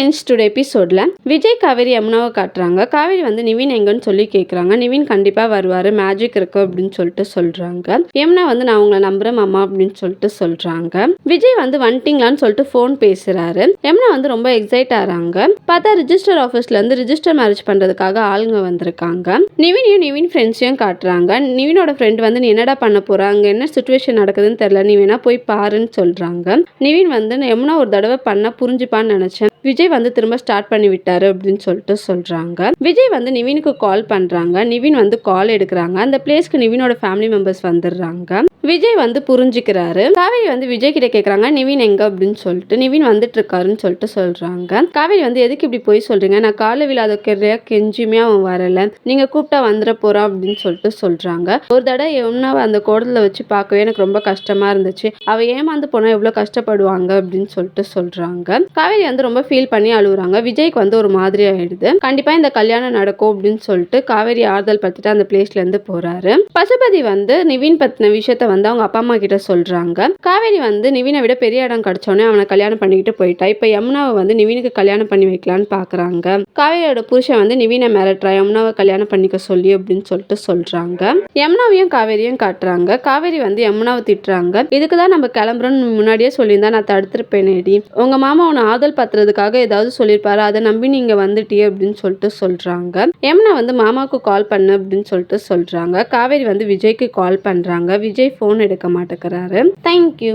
Friends today எபிசோடில் விஜய் காவேரி யமுனாவை காட்டுறாங்க. காவேரி வந்து நிவின் எங்கன்னு சொல்லி கேட்குறாங்க நிவின் கண்டிப்பாக வருவார். மேஜிக் இருக்கு அப்படின்னு சொல்லிட்டு சொல்கிறாங்க யமுனா வந்து நான் உங்களை நம்புகிறேன் மாமா அப்படின்னு சொல்லிட்டு சொல்கிறாங்க விஜய் வந்து வந்துட்டீங்களான்னு சொல்லிட்டு ஃபோன் பேசுகிறாரு யமுனா வந்து ரொம்ப எக்ஸைட் ஆகிறாங்க. பார்த்தா ரிஜிஸ்டர் ஆஃபீஸ்லேருந்து ரிஜிஸ்டர் மேரேஜ் பண்ணுறதுக்காக ஆளுங்க வந்திருக்காங்க. நிவினையும் நிவின் ஃப்ரெண்ட்ஸையும் காட்டுறாங்க. நிவினோட ஃப்ரெண்ட் வந்து நீ என்னடா பண்ண போகிறாங்க என்ன சுச்சுவேஷன் நடக்குதுன்னு தெரில நீ வேணா போய் பாருன்னு சொல்கிறாங்க நிவின் வந்து யமுனா ஒரு தடவை பண்ண புரிஞ்சுப்பான்னு நினச்சேன். விஜய் வந்து திரும்ப ஸ்டார்ட் பண்ணி விட்டாரு அப்படின்னு சொல்லிட்டு சொல்றாங்க. விஜய் வந்து நிவினுக்கு கால் பண்றாங்க. நிவின் வந்து கால் எடுக்கிறாங்க. அந்த பிளேஸ்க்கு நிவினோட ஃபேமிலி மெம்பர்ஸ் வந்துடுறாங்க. விஜய் வந்து புரிஞ்சுக்கிறாரு. காவேரி வந்து விஜய் கிட்ட கேக்குறாங்க. நிவின் எங்க அப்படின்னு சொல்லிட்டு நிவின் வந்துட்டு இருக்காருன்னு சொல்லிட்டு சொல்றாங்க. காவேரி வந்து எதுக்கு இப்படி போய் சொல்றீங்க? நான் கால விழாத கிரையா? கெஞ்சுமே அவன் வரல. நீங்க கூப்பிட்டா வந்துட போறான் அப்படின்னு சொல்லிட்டு சொல்றாங்க. ஒரு தடவை யமுனாவை அந்த கோடத்துல வச்சு பார்க்கவே எனக்கு ரொம்ப கஷ்டமா இருந்துச்சு. அவ ஏமாந்து போனா எவ்வளவு கஷ்டப்படுவாங்க அப்படின்னு சொல்லிட்டு சொல்றாங்க. காவேரி வந்து ரொம்ப ஃபீல் பண்ணி அழுகுறாங்க. விஜய்க்கு வந்து ஒரு மாதிரி ஆயிடுது. கண்டிப்பா இந்த கல்யாணம் நடக்கும் அப்படின்னு சொல்லிட்டு காவேரி ஆறுதல் படுத்திட்டு அந்த பிளேஸ்ல இருந்து போறாரு. பசுபதி வந்து நிவின் பத்தின விஷயத்த வந்து அவங்க அப்பா அம்மா கிட்ட சொல்றாங்க. காவேரி வந்து நிவினை விட பெரிய இடம் கிடைச்சோடனே அவனை கல்யாணம் பண்ணிக்கிட்டு போயிட்டா. இப்ப யமுனாவை வந்து நிவினுக்கு கல்யாணம் பண்ணி வைக்கலான்னு பாக்குறாங்க. காவேரியோட புருஷன் வந்து நிவினை மிரட்டுறா. யமுனாவை கல்யாணம் பண்ணிக்க சொல்லி அப்படின்னு சொல்லிட்டு சொல்றாங்க. யமுனாவையும் காவேரியும் காட்டுறாங்க. காவேரி வந்து யமுனாவை திட்டுறாங்க. இதுக்கு தான் நம்ம கிளம்புறோம்னு முன்னாடியே சொல்லியிருந்தா நான் தடுத்துருப்பேனேடி. உங்க மாமா உன்னை ஆதல் பத்துறதுக்காக ஏதாவது சொல்லியிருப்பாரு அதை நம்பி நீங்கள் வந்துட்டியே அப்படின்னு சொல்லிட்டு சொல்கிறாங்க யமுனா வந்து மாமாவுக்கு கால் பண்ணு அப்படின்னு சொல்லிட்டு சொல்கிறாங்க காவேரி வந்து விஜய்க்கு கால் பண்ணுறாங்க விஜய் ஃபோன் எடுக்க மாட்டேங்கிறாரு. தேங்க்யூ